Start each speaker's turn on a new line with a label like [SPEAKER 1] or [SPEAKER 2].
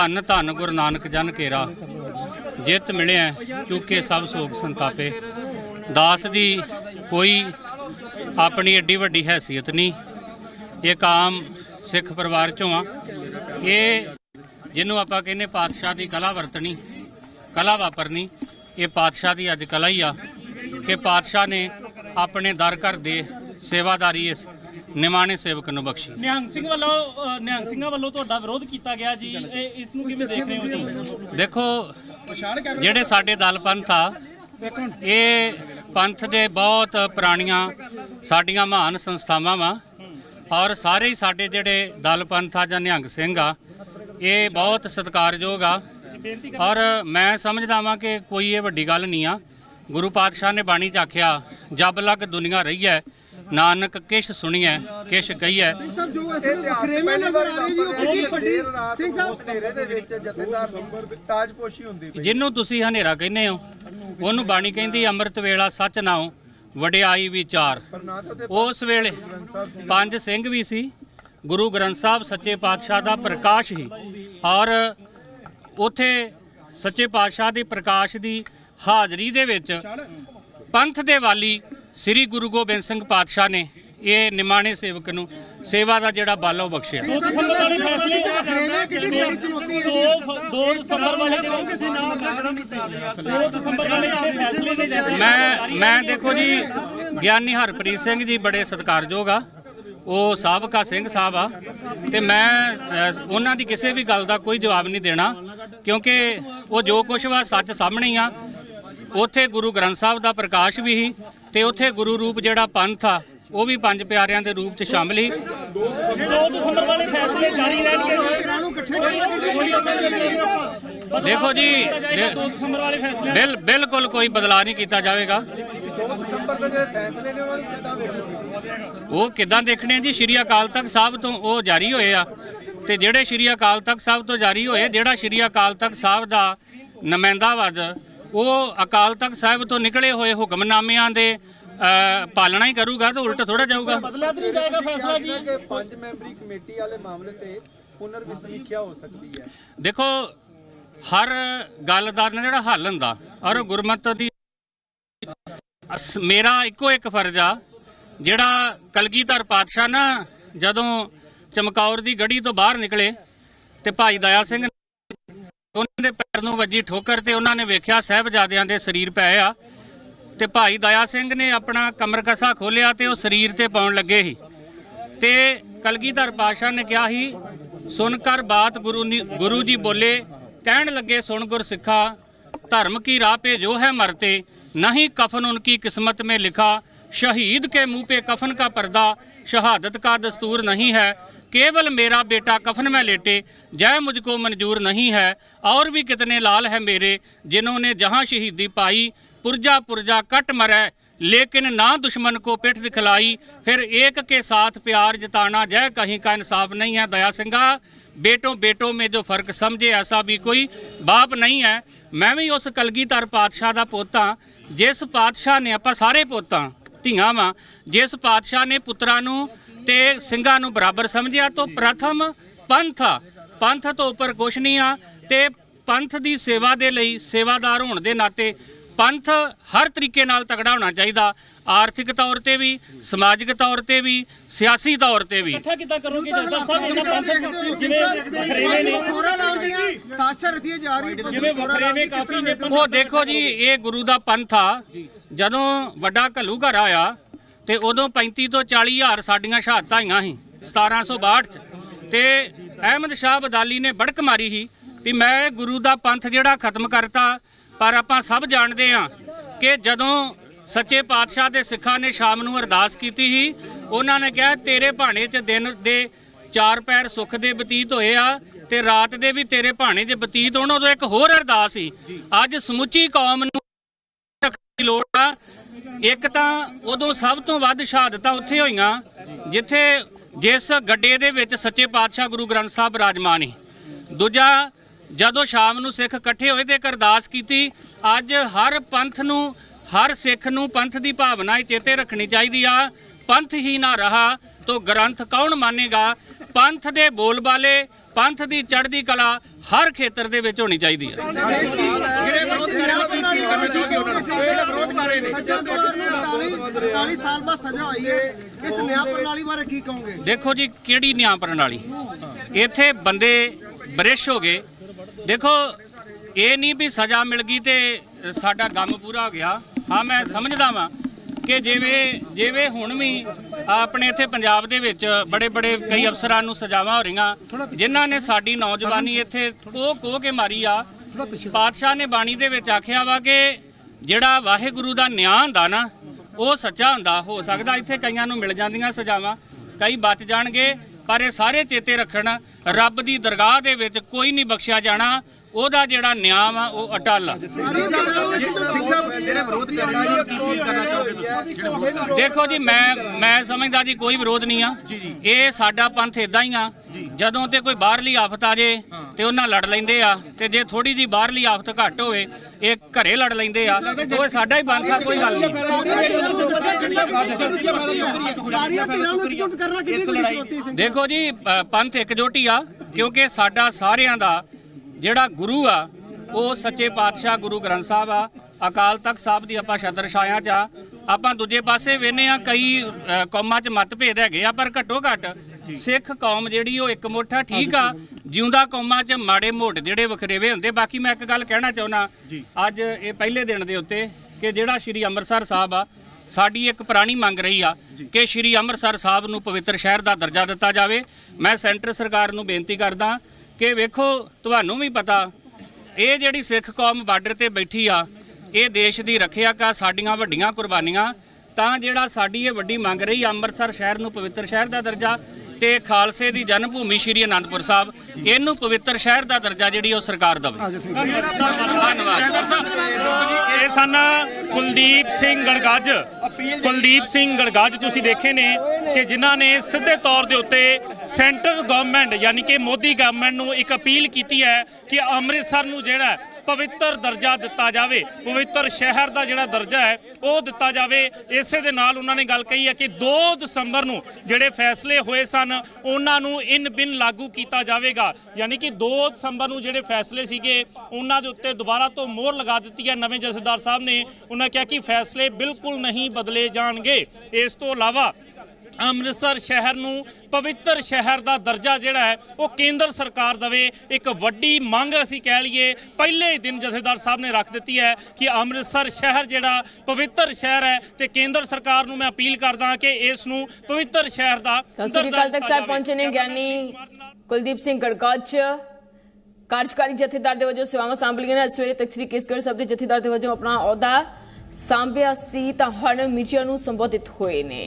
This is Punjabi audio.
[SPEAKER 1] ਧੰਨ ਧੰਨ ਗੁਰੂ ਨਾਨਕ ਜਨ ਕੇਰਾ। ਜਿਤ ਮਿਲਿਆ ਚੁੱਕੇ ਸਭ ਸੋਗ ਸੰਤਾਪੇ। ਦਾਸ ਦੀ ਕੋਈ ਆਪਣੀ ਏਡੀ ਵੱਡੀ ਹੈਸੀਅਤ ਨਹੀਂ। ਇਹ ਕਾਮ ਸਿੱਖ ਪਰਿਵਾਰ ਚੋਂ ਆ। ਇਹ ਜਿਹਨੂੰ ਆਪਾਂ ਕਹਿੰਦੇ ਪਾਤਸ਼ਾਹ ਦੀ ਕਲਾ ਵਰਤਣੀ, ਕਲਾ ਵਾਪਰਨੀ, ਇਹ ਪਾਤਸ਼ਾਹ ਦੀ ਅੱਜ ਕਲਾ ਹੀ ਆ ਕਿ ਪਾਤਸ਼ਾਹ ਨੇ ਆਪਣੇ ਦਰ ਘਰ ਦੇ ਸੇਵਾਦਾਰੀ ਇਸ ਨਿਮਾਣੇ ਸੇਵਕ ਨੂੰ ਬਖਸ਼ੀ।
[SPEAKER 2] ਨਿਹੰਗ ਸਿੰਘ ਵੱਲੋਂ ਅ, ਨਿਹੰਗ ਸਿੰਘਾਂ ਵੱਲੋਂ ਤੁਹਾਡਾ ਵਿਰੋਧ ਕੀਤਾ ਗਿਆ ਜੀ। ਇਹ ਇਸ ਨੂੰ ਕਿਵੇਂ ਦੇਖ ਰਹੇ ਹੋ ਜੀ
[SPEAKER 1] ਦੇਖੋ ਜਿਹੜੇ ਸਾਡੇ ਦਲ ਪੰਥ ਆ ਇਹ ਪੰਥ ਦੇ ਬਹੁਤ ਪੁਰਾਣੀਆਂ ਸਾਡੀਆਂ ਮਹਾਨ ਸੰਸਥਾਵਾਂ ਵਾ। ਔਰ ਸਾਰੇ ਹੀ ਸਾਡੇ ਜਿਹੜੇ ਦਲ ਪੰਥ ਆ ਜਾਂ ਨਿਹੰਗ ਸਿੰਘ ਆ ਇਹ ਬਹੁਤ ਸਤਿਕਾਰਯੋਗ ਆ। ਔਰ ਮੈਂ ਸਮਝਦਾ ਵਾਂ ਕਿ ਕੋਈ ਇਹ ਵੱਡੀ ਗੱਲ ਨਹੀਂ ਆ। ਗੁਰੂ ਪਾਤਸ਼ਾਹ ਨੇ ਬਾਣੀ ਚ ਆਖਿਆ ਜਬ ਲਗ ਦੁਨੀਆ ਰਹੀ ਹੈ ਨਾਨਕ ਕਿਛ ਸੁਣੀਐ ਕਿਛ ਕਹੀਐ।
[SPEAKER 3] ਸਾਹਿਬ ਜੋ ਅਸੀਂ ਵਖਰੇਵੇਂ ਨਜ਼ਰ ਆ ਰਹੀ ਜੀ ਉਹ ਕਿੰਨੀ ਵੱਡੀ ਸਿੰਘ ਸਾਹਿਬ
[SPEAKER 4] ਹਨੇਰੇ ਦੇ ਵਿੱਚ ਜਥੇਦਾਰ ਦੀ ਤਾਜਪੋਸ਼ੀ ਹੁੰਦੀ ਪਈ।
[SPEAKER 1] ਜਿਹਨੂੰ ਤੁਸੀਂ ਹਨੇਰਾ ਕਹਿੰਦੇ ਹੋ ਉਹਨੂੰ ਬਾਣੀ ਕਹਿੰਦੀ ਅੰਮ੍ਰਿਤ ਵੇਲਾ ਸੱਚ ਨਾਉ ਵਡਿਆਈ ਵਿਚਾਰ। ਉਸ ਵੇਲੇ ਪੰਜ ਸਿੰਘ ਵੀ ਸੀ ਗੁਰੂ ਗ੍ਰੰਥ ਸਾਹਿਬ ਸੱਚੇ ਪਾਤਸ਼ਾਹ ਦਾ ਪ੍ਰਕਾਸ਼ ਹੀ। ਔਰ ਉਥੇ ਸੱਚੇ ਪਾਤਸ਼ਾਹ ਦੇ ਪ੍ਰਕਾਸ਼ ਦੀ ਹਾਜ਼ਰੀ ਦੇ ਵਿੱਚ ਪੰਥ ਦੇ ਵਾਲੀ ਸ੍ਰੀ ਗੁਰੂ ਗੋਬਿੰਦ ਸਿੰਘ ਪਾਤਸ਼ਾਹ ਨੇ ਇਹ ਨਿਮਾਣੇ ਸੇਵਕ ਨੂੰ ਸੇਵਾ ਦਾ ਜਿਹੜਾ ਬਾਲਾ ਉਹ ਬਖਸ਼ਿਆ।
[SPEAKER 2] 2 ਦਸੰਬਰ ਵਾਲੇ ਫੈਸਲੇ
[SPEAKER 3] ਵਖਰੇਵੇਂ ਕਿੰਨੀ ਵੱਡੀ ਚੁਣੌਤੀ ਹੈ ਜੀ?
[SPEAKER 2] 2 ਦਸੰਬਰ ਵਾਲੇ ਕਿਸੇ ਨਾਮ ਦਾ ਗਰਮ 2 ਦਸੰਬਰ ਵਾਲੇ ਇੱਥੇ ਫੈਸਲੇ ਨੇ ਜਿਹੜੇ
[SPEAKER 1] ਮੈਂ ਮੈਂ ਦੇਖੋ ਜੀ ਗਿਆਨੀ ਹਰਪ੍ਰੀਤ ਸਿੰਘ ਜੀ ਬੜੇ ਸਤਿਕਾਰਯੋਗ ਆ। ਉਹ ਸਾਬਕਾ ਸਿੰਘ ਸਾਹਿਬ ਆ। ਤੇ ਮੈਂ ਉਹਨਾਂ ਦੀ ਕਿਸੇ ਵੀ ਗੱਲ ਦਾ ਕੋਈ ਜਵਾਬ ਨਹੀਂ ਦੇਣਾ ਕਿਉਂਕਿ ਉਹ ਜੋ ਕੁਝ ਵਾ ਸੱਚ ਸਾਹਮਣੇ ਆ। ਉੱਥੇ ਗੁਰੂ ਗ੍ਰੰਥ ਸਾਹਿਬ ਦਾ ਪ੍ਰਕਾਸ਼ ਵੀ ਸੀ। ਤੇ ਉੱਥੇ ਗੁਰੂ ਰੂਪ ਜਿਹੜਾ ਪੰਥ ਆ ਉਹ ਵੀ ਪੰਜ ਪਿਆਰਿਆਂ ਦੇ ਰੂਪ 'ਚ ਸ਼ਾਮਲ ਸੀ।
[SPEAKER 2] 2 ਦਸੰਬਰ ਵਾਲੇ ਫੈਸਲੇ ਜਾਰੀ ਰਹਿਣਗੇ
[SPEAKER 3] ਇਹਨਾਂ ਨੂੰ ਇਕੱਠੇ
[SPEAKER 1] ਦੇਖੋ ਜੀ
[SPEAKER 2] 2 ਦਸੰਬਰ ਵਾਲੇ ਫੈਸਲੇ।
[SPEAKER 1] ਬਿਲ ਬਿਲਕੁਲ ਕੋਈ ਬਦਲਾਅ ਨਹੀਂ ਕੀਤਾ ਜਾਵੇਗਾ।
[SPEAKER 4] 14 ਦਸੰਬਰ ਦੇ ਜਿਹੜੇ ਫੈਸਲੇ ਨੇ ਉਹਨਾਂ ਨੂੰ ਕਿੱਦਾਂ ਵੇਖੋਗੇ
[SPEAKER 1] ਉਹ ਕਿਦਾਂ ਦੇਖਣੇ ਜੀ? ਸ਼੍ਰੀ ਅਕਾਲ ਤਖਤ ਸਾਹਿਬ ਤੋਂ ਉਹ ਜਾਰੀ ਹੋਏ ਆ। ਤੇ ਜਿਹੜੇ ਸ਼੍ਰੀ ਅਕਾਲ ਤਖਤ ਸਾਹਿਬ ਤੋਂ ਜਾਰੀ ਹੋਏ ਜਿਹੜਾ ਸ਼੍ਰੀ ਅਕਾਲ ਤਖਤ ਸਾਹਿਬ ਦਾ ਨੁਮਾਇੰਦਾ ਵਜ ਉਹ ਅਕਾਲ ਤਖਤ ਸਾਹਿਬ ਤੋਂ ਨਿਕਲੇ ਹੋਏ ਹੁਕਮਨਾਮਿਆਂ ਦੇ ਪਾਲਣਾ ਹੀ ਕਰੂਗਾ ਤਾਂ ਉਲਟ ਥੋੜਾ ਜਾਊਗਾ।
[SPEAKER 2] ਬਦਲਿਆ ਤਾਂ ਨਹੀਂ ਜਾਏਗਾ ਫੈਸਲਾ ਜੀ।
[SPEAKER 4] ਕਿ ਪੰਜ ਮੈਂਬਰੀ ਕਮੇਟੀ ਵਾਲੇ ਮਾਮਲੇ ਤੇ ਪੁਨਰ ਸਮੀਖਿਆ ਹੋ ਸਕਦੀ ਹੈ।
[SPEAKER 1] ਦੇਖੋ ਹਰ ਗੱਲ ਦਾ ਜਿਹੜਾ ਹੱਲ ਹੁੰਦਾ ਔਰ ਗੁਰਮਤ ਦੀ ਮੇਰਾ ਇੱਕੋ ਇੱਕ ਫਰਜ਼ ਆ ਜਿਹੜਾ ਕਲਗੀਧਰ ਪਾਤਸ਼ਾਹ ਨਾ ਜਦੋਂ ਚਮਕੌਰ ਦੀ ਗੜੀ ਤੋਂ ਬਾਹਰ ਨਿਕਲੇ ਤੇ ਭਾਈ ਦਇਆ ਸਿੰਘ ਉਹਨਾਂ ਦੇ ਪੈਰ ਨੂੰ ਵੱਜੀ ਠੋਕਰ ਤੇ ਉਹਨਾਂ ਨੇ ਵੇਖਿਆ ਸਾਹਿਬਜ਼ਾਦਿਆਂ ਦੇ ਸਰੀਰ ਪਏ ਆ ਤੇ ਭਾਈ ਦਇਆ ਸਿੰਘ ਨੇ ਆਪਣਾ ਕਮਰ ਕਸਾ ਖੋਲਿਆ ਤੇ ਉਹ ਸਰੀਰ ਤੇ ਪਾਉਣ ਲੱਗੇ ਸੀ ਤੇ ਕਲਗੀਧਰ ਪਾਸ਼ਾ ਨੇ ਕਿਹਾ ਸੀ ਸੁਣ ਕਰ ਬਾਤ ਗੁਰੂ ਨੀ- ਗੁਰੂ ਜੀ ਬੋਲੇ ਕਹਿਣ ਲੱਗੇ ਸੁਣ ਗੁਰ ਸਿੱਖਾ ਧਰਮ ਕੀ ਰਾਹ पे जो है मरते नहीं कफन उनकी किस्मत में लिखा शहीद के मुंह पे कफन का पर्दा शहादत का दस्तूर नहीं है केवल मेरा बेटा कफन में लेटे जय मुझको मंजूर नहीं है और भी कितने लाल है मेरे जिन्होंने जहां शहीदी पाई पुरजा पुरजा कट मरे लेकिन ना दुश्मन को पिठ दिखलाई फिर एक के साथ प्यार जताना जय कहीं का इंसाफ नहीं है दया सिंघा बेटों बेटों में जो फर्क समझे ऐसा भी कोई बाप नहीं है मैं भी ਉਸ ਕਲਗੀਧਰ ਪਾਤਸ਼ਾਹ ਦਾ ਪੋਤਾ ਜਿਸ ਪਾਤਸ਼ਾਹ ਨੇ ਆਪਾਂ ਸਾਰੇ ਪੋਤਾ ਧੀਆਂ ਵਾਂ ਜਿਸ ਪਾਤਸ਼ਾਹ ਨੇ ਪੁੱਤਰਾਂ ਨੂੰ ਤੇ ਸਿੰਘਾਂ ਨੂੰ ਬਰਾਬਰ ਸਮਝਿਆ ਤੋਂ ਪ੍ਰਥਮ ਪੰਥ ਆ। ਪੰਥ ਤੋਂ ਉੱਪਰ ਕੁਛ ਨਹੀਂ ਆ ਤੇ ਪੰਥ ਦੀ ਸੇਵਾ ਦੇ ਲਈ ਸੇਵਾਦਾਰ ਹੋਣ ਦੇ ਨਾਤੇ ਪੰਥ ਹਰ ਤਰੀਕੇ ਨਾਲ ਤਗੜਾ ਹੋਣਾ ਚਾਹੀਦਾ ਆਰਥਿਕ ਤੌਰ ਤੇ ਵੀ ਸਮਾਜਿਕ ਤੌਰ ਤੇ ਵੀ ਸਿਆਸੀ ਤੌਰ ਤੇ ਵੀ।
[SPEAKER 2] ਇਕੱਠਾ ਕਿੱਦਾਂ ਕਰੋਗੇ ਜੱਟਾ ਸਾਹਿਬ? ਇਹਨਾਂ ਪੰਥ ਜਿਵੇਂ ਵਖਰੇਵੇਂ ਨੇ।
[SPEAKER 3] ਖੋਰਾ ਲਾਉਂਦੀਆਂ ਸਾਸ਼ਾ ਰਸੀਏ ਜਾ ਰਹੀ
[SPEAKER 2] ਜਿਵੇਂ ਵਖਰੇਵੇਂ ਕਾਫੀ ਨੇ ਪੰਥ
[SPEAKER 1] ਉਹ ਦੇਖੋ ਜੀ ਇਹ ਗੁਰੂ ਦਾ ਪੰਥ ਆ। ਜਦੋਂ ਵੱਡਾ ਘੱਲੂ ਘਰ ਆਇਆ ਤੇ ਉਦੋਂ 35 ਤੋਂ 40 ਹਜ਼ਾਰ ਸਾਡੀਆਂ ਸ਼ਹਾਦਤਾਂ ਆਈਆਂ ਸੀ 1762 ਚ। ਤੇ ਅਹਿਮਦ ਸ਼ਾਹ ਬਦਾਲੀ ਨੇ ਬੜਕ ਮਾਰੀ ਸੀ ਵੀ ਮੈਂ ਗੁਰੂ ਦਾ ਪੰਥ ਜਿਹੜਾ ਖਤਮ ਕਰਤਾ, ਪਰ ਆਪਾਂ ਸਭ ਜਾਣਦੇ ਆ ਕਿ ਜਦੋਂ ਸੱਚੇ ਪਾਤਸ਼ਾਹ ਦੇ ਸਿੱਖਾਂ ਨੇ ਸ਼ਾਮ ਨੂੰ ਅਰਦਾਸ ਕੀਤੀ ਸੀ, ਉਹਨਾਂ ਨੇ ਕਿਹਾ, ਤੇਰੇ ਭਾਣੇ 'ਚ ਦਿਨ ਦੇ ਚਾਰ ਪੈਰ ਸੁੱਖ ਦੇ ਬਤੀਤ ਹੋਏ ਆ ਤੇ ਰਾਤ ਦੇ ਵੀ ਤੇਰੇ ਭਾਣੇ 'ਚ ਬਤੀਤ ਹੋਣ। ਉਦੋਂ ਇੱਕ ਹੋਰ ਅਰਦਾਸ ਸੀ, ਅੱਜ ਸਮੁੱਚੀ ਕੌਮ ਨੂੰ ਲੋੜ ਆ ਇੱਕ ਤਾਂ ਉਦੋਂ ਸਭ ਤੋਂ ਵੱਧ ਸ਼ਹਾਦਤਾਂ ਉੱਥੇ ਹੋਈਆਂ, ਜਿੱਥੇ ਜਿਸ ਗੱਡੇ ਦੇ ਵਿੱਚ ਸੱਚੇ ਪਾਤਸ਼ਾਹ ਗੁਰੂ ਗ੍ਰੰਥ ਸਾਹਿਬ ਰਾਜਮਾਨ ਹੀ ਦੂਜਾ, ਜਦੋਂ ਸ਼ਾਮ ਨੂੰ ਸਿੱਖ ਇਕੱਠੇ ਹੋਏ ਤੇ ਅਰਦਾਸ ਕੀਤੀ, ਅੱਜ ਹਰ ਪੰਥ ਨੂੰ, ਹਰ ਸਿੱਖ ਨੂੰ ਪੰਥ ਦੀ ਭਾਵਨਾ ਚੇਤੇ ਰੱਖਣੀ ਚਾਹੀਦੀ ਆ। ਪੰਥ ਹੀ ਨਾ ਰਹਾ ਤੋ ਗ੍ਰੰਥ ਕੌਣ ਮੰਨੇਗਾ? ਪੰਥ ਦੇ ਬੋਲਬਾਲੇ, ਪੰਥ ਦੀ ਚੜ੍ਹਦੀ ਕਲਾ ਹਰ ਖੇਤਰ ਦੇ ਵਿੱਚ ਹੋਣੀ ਚਾਹੀਦੀ ਹੈ
[SPEAKER 3] ਜਿਹੜੇ ਵਿਰੋਧ ਕਰ ਰਹੇ ਹੋ ਕੀ ਕਰਨਾ ਚਾਹੋਗੇ ਉਹਨਾਂ ਨੂੰ ਜਿਹੜੇ ਵਿਰੋਧ ਕਰ ਰਹੇ ਨੇ
[SPEAKER 5] 40 ਸਾਲ ਬਾਅਦ ਸਜ਼ਾ ਹੋਈ ਹੈ ਇਸ ਨਿਆਂ ਪ੍ਰਣਾਲੀ ਬਾਰੇ ਕੀ ਕਹੋਗੇ?
[SPEAKER 1] ਦੇਖੋ ਜੀ ਕਿਹੜੀ ਨਿਆਂ ਪ੍ਰਣਾਲੀ? ਇੱਥੇ ਬੰਦੇ ਬਰਿਸ਼ ਹੋ ਗਏ। ਦੇਖੋ ਇਹ ਨਹੀਂ ਵੀ ਸਜ਼ਾ ਮਿਲ ਗਈ ਤੇ ਸਾਡਾ ਗਮ ਪੂਰਾ ਹੋ ਗਿਆ। ਹਾਂ ਮੈਂ ਸਮਝਦਾ ਵਾਂ ਕਿ ਜਿਵੇਂ ਜਿਵੇਂ ਹੁਣ ਵੀ ਆਪਣੇ ਇੱਥੇ ਪੰਜਾਬ ਦੇ ਵਿੱਚ ਬੜੇ ਬੜੇ ਕਈ ਅਫਸਰਾਂ ਨੂੰ ਸਜ਼ਾਵਾਂ ਹੋ ਰਹੀਆਂ ਜਿਨ੍ਹਾਂ ਨੇ ਸਾਡੀ ਨੌਜਵਾਨੀ ਇੱਥੇ ਕੋਹ ਕੋਹ ਕੇ ਮਾਰੀ ਆ। ਪਾਤਸ਼ਾਹ ਨੇ ਬਾਣੀ ਦੇ ਵਿੱਚ ਆਖਿਆ ਵਾ ਕਿ ਜਿਹੜਾ ਵਾਹਿਗੁਰੂ ਦਾ ਨਿਆਂ ਹੁੰਦਾ ਨਾ ਉਹ ਸੱਚਾ ਹੁੰਦਾ ਹੋ ਸਕਦਾ ਇੱਥੇ ਕਈਆਂ ਨੂੰ ਮਿਲ ਜਾਂਦੀਆਂ ਸਜ਼ਾਵਾਂ ਕਈ ਬਚ ਜਾਣਗੇ ਪਰ ਇਹ ਸਾਰੇ ਚੇਤੇ ਰੱਖਣ ਰੱਬ ਦੀ ਦਰਗਾਹ ਦੇ ਵਿੱਚ ਕੋਈ ਨਹੀਂ ਬਖਸ਼ਿਆ ਜਾਣਾ ਉਹਦਾ ਜਿਹੜਾ ਨਿਆਂ ਵਾ ਉਹ ਅਟਲ ਆ। ਦੇਖੋ ਜੀ ਮੈਂ ਮੈਂ ਸਮਝਦਾ ਜੀ ਕੋਈ ਵਿਰੋਧ ਨਹੀਂ ਆ। ਇਹ ਸਾਡਾ ਪੰਥ ਇਦਾਂ ਹੀ ਆ। ਜਦੋਂ ਤੇ ਕੋਈ ਬਾਹਰਲੀ ਆਫਤ ਆ ਜੇ ਤੇ ਉਹਨਾਂ ਲੜ ਲੈਂਦੇ ਆ ਤੇ ਜੇ ਥੋੜੀ ਜੀ ਬਾਹਰਲੀ ਆਫਤ ਘੱਟ ਹੋਵੇ ਇਹ ਘਰੇ ਲੜ ਲੈਂਦੇ ਆ ਉਹ ਸਾਡਾ ਹੀ ਪੰਥ ਆ ਕੋਈ ਗੱਲ ਨਹੀਂ। ਦੇਖੋ ਜੀ ਪੰਥ ਇਕਜੁੱਟ ਹੀ ਆ ਕਿਉਂਕਿ ਸਾਡਾ ਸਾਰਿਆਂ ਦਾ ਜਿਹੜਾ ਗੁਰੂ ਆ ਉਹ ਸੱਚੇ ਪਾਤਸ਼ਾਹ ਗੁਰੂ ਗ੍ਰੰਥ ਸਾਹਿਬ ਆ। ਅਕਾਲ ਤਖਤ ਸਾਹਿਬ ਦੀ ਆਪਾਂ ਛਤਰ ਛਾਇਆ ਚ ਆ। ਆਪਾਂ ਦੂਜੇ ਪਾਸੇ ਵੇਨੇ ਆ ਕਈ ਕੌਮਾਂ ਚ ਮਤਭੇਦ ਹੈਗੇ ਆ ਪਰ ਘੱਟੋ ਘੱਟ ਸਿੱਖ ਕੌਮ ਜਿਹੜੀ ਉਹ ਇੱਕ ਮੁੱਠ ਆ ਠੀਕ ਆ। ਜਿਉਂਦਾ ਕੌਮਾਂ ਚ ਮਾੜੇ ਮੋਟ ਜਿਹੜੇ ਵਖਰੇਵੇ ਹੁੰਦੇ ਬਾਕੀ ਮੈਂ ਇੱਕ ਗੱਲ ਕਹਿਣਾ ਚਾਹੁੰਦਾ ਅੱਜ ਇਹ ਪਹਿਲੇ ਦਿਨ ਦੇ ਉੱਤੇ ਕਿ ਜਿਹੜਾ ਸ਼੍ਰੀ ਅੰਮ੍ਰਿਤਸਰ ਸਾਹਿਬ ਆ ਸਾਡੀ ਇੱਕ ਪੁਰਾਣੀ ਮੰਗ ਰਹੀ ਆ ਕਿ ਸ਼੍ਰੀ ਅੰਮ੍ਰਿਤਸਰ ਸਾਹਿਬ ਨੂੰ ਪਵਿੱਤਰ ਸ਼ਹਿਰ ਦਾ ਦਰਜਾ ਦਿੱਤਾ ਜਾਵੇ। ਮੈਂ ਸੈਂਟਰ ਸਰਕਾਰ ਨੂੰ ਬੇਨਤੀ ਕਰਦਾ ਕਿ ਵੇਖੋ ਤੁਹਾਨੂੰ ਵੀ ਪਤਾ ਇਹ ਜਿਹੜੀ ਸਿੱਖ ਕੌਮ ਬਾਰਡਰ ਤੇ ਬੈਠੀ ਆ ਇਹ ਦੇਸ਼ ਦੀ ਰੱਖਿਆ ਕਾ ਸਾਡੀਆਂ ਵੱਡੀਆਂ ਕੁਰਬਾਨੀਆਂ ਤਾਂ ਜਿਹੜਾ ਸਾਡੀ ਇਹ ਵੱਡੀ ਮੰਗ ਰਹੀ ਅੰਮ੍ਰਿਤਸਰ ਸ਼ਹਿਰ ਨੂੰ ਪਵਿੱਤਰ ਸ਼ਹਿਰ ਦਾ ਦਰਜਾ ਤੇ ਖਾਲਸੇ ਦੀ ਜਨਮ ਭੂਮੀ ਸ਼੍ਰੀ ਅਨੰਦਪੁਰ ਸਾਹਿਬ, ਇਹਨੂੰ ਪਵਿੱਤਰ ਸ਼ਹਿਰ ਦਾ ਦਰਜਾ ਜਿਹੜੀ ਉਹ ਸਰਕਾਰ ਦੇਵੇ। ਧੰਨਵਾਦ।
[SPEAKER 2] ਇਹ ਸਨ ਕੁਲਦੀਪ ਸਿੰਘ ਗੜਗੱਜ ਕੁਲਦੀਪ ਸਿੰਘ ਗੜਗੱਜ ਤੁਸੀਂ ਦੇਖੇ ਨੇ ਕਿ ਜਿਨ੍ਹਾਂ ਨੇ ਸਿੱਧੇ ਤੌਰ ਦੇ ਉੱਤੇ ਸੈਂਟਰ ਗਵਰਨਮੈਂਟ, ਯਾਨੀ ਕਿ ਮੋਦੀ ਗਵਰਨਮੈਂਟ ਨੂੰ ਇੱਕ ਅਪੀਲ ਕੀਤੀ ਹੈ ਕਿ ਅੰਮ੍ਰਿਤਸਰ ਨੂੰ ਜਿਹੜਾ ਪਵਿੱਤਰ ਦਰਜਾ ਦਿੱਤਾ ਜਾਵੇ, ਪਵਿੱਤਰ ਸ਼ਹਿਰ ਦਾ ਜਿਹੜਾ ਦਰਜਾ ਹੈ, ਉਹ ਦਿੱਤਾ ਜਾਵੇ। ਇਸੇ ਦੇ ਨਾਲ ਉਹਨਾਂ ਨੇ ਗੱਲ ਕਹੀ ਹੈ ਕਿ 2 ਦਸੰਬਰ ਨੂੰ ਜਿਹੜੇ ਫੈਸਲੇ ਹੋਏ ਸਨ, ਉਹਨਾਂ ਨੂੰ ਇਨ ਬਿਨ ਲਾਗੂ ਕੀਤਾ ਜਾਵੇਗਾ। ਯਾਨੀ ਕਿ 2 ਦਸੰਬਰ ਨੂੰ ਜਿਹੜੇ ਫੈਸਲੇ ਸੀਗੇ, ਉਹਨਾਂ ਦੇ ਉੱਤੇ ਦੁਬਾਰਾ ਤੋਂ ਮੋਹਰ ਲਗਾ ਦਿੱਤੀ ਹੈ। ਨਵੇਂ ਜਥੇਦਾਰ ਸਾਹਿਬ ਨੇ ਉਹਨਾਂ ਕਿਹਾ ਕਿ ਫੈਸਲੇ ਬਿਲਕੁਲ ਨਹੀਂ ਬਦਲੇ ਜਾਣਗੇ। ਇਸ ਤੋਂ ਇਲਾਵਾ ਅੰਮ੍ਰਿਤਸਰ ਸ਼ਹਿਰ ਨੂੰ ਪਵਿੱਤਰ ਸ਼ਹਿਰ ਦਾ ਦਰਜਾ ਜਿਹੜਾ ਹੈ ਉਹ ਕੇਂਦਰ ਸਰਕਾਰ ਦਵੇ ਇੱਕ ਵੱਡੀ ਮੰਗ ਅਸੀਂ ਕਹਿ ਲਈਏ ਪਹਿਲੇ ਦਿਨ ਜਥੇਦਾਰ ਸਾਹਿਬ ਨੇ ਰੱਖ ਦਿੱਤੀ ਹੈ ਕਿ ਅੰਮ੍ਰਿਤਸਰ ਸ਼ਹਿਰ ਜਿਹੜਾ ਪਵਿੱਤਰ ਸ਼ਹਿਰ ਹੈ ਤੇ ਕੇਂਦਰ ਸਰਕਾਰ ਨੂੰ ਮੈਂ ਅਪੀਲ ਕਰਦਾ ਕਿ ਇਸ ਨੂੰ ਪਵਿੱਤਰ ਸ਼ਹਿਰ ਦਾ
[SPEAKER 6] ਸ੍ਰੀ
[SPEAKER 2] ਦਰਜਾ
[SPEAKER 6] ਅਕਾਲ
[SPEAKER 2] ਦਿੱਤਾ
[SPEAKER 6] ਸਾਹਿਬ। ਪਹੁੰਚੇ ਨੇ ਗਿਆਨੀ ਕੁਲਦੀਪ ਸਿੰਘ ਗੜਗੱਜ ਕਾਰਜਕਾਰੀ ਜਥੇਦਾਰ ਦੇ ਵਜੋਂ ਸੇਵਾਵਾਂ ਸੰਭਲੀਆਂ ਨੇ। ਸਵੇਰੇ ਤਖਤ ਸ੍ਰੀ ਕੇਸਗੜ੍ਹ ਸਾਹਿਬ ਦੇ ਜਥੇਦਾਰ ਦੇ ਵਜੋਂ ਆਪਣਾ ਅਹੁਦਾ ਸੰਭਿਆ ਸੀ ਤਾਂ ਹੁਣ ਮੀਡੀਆ ਨੂੰ ਸੰਬੋਧਿਤ ਹੋਏ ਨੇ।